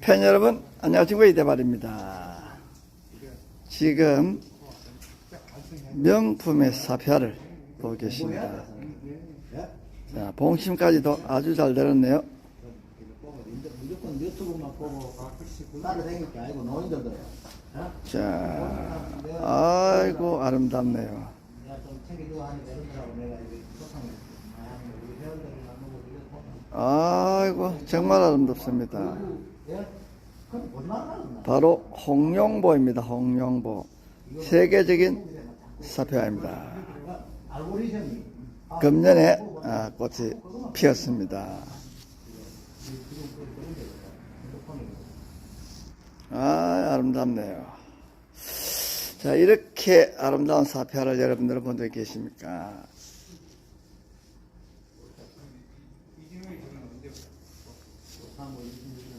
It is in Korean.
팬 여러분, 안녕하십니까. 이대발입니다. 지금 명품의 사표를 보고 계십니다. 자, 봉심까지도 아주 잘 노인들도 자, 아이고, 아름답네요. 아이고, 정말 아름답습니다. 바로 홍룡보입니다. 홍룡보. 세계적인 사표입니다. 알고리즘이 금년에 아, 꽃이 피었습니다. 아, 아름답네요. 자, 이렇게 아름다운 사표를 여러분들 본적 계십니까? some way you can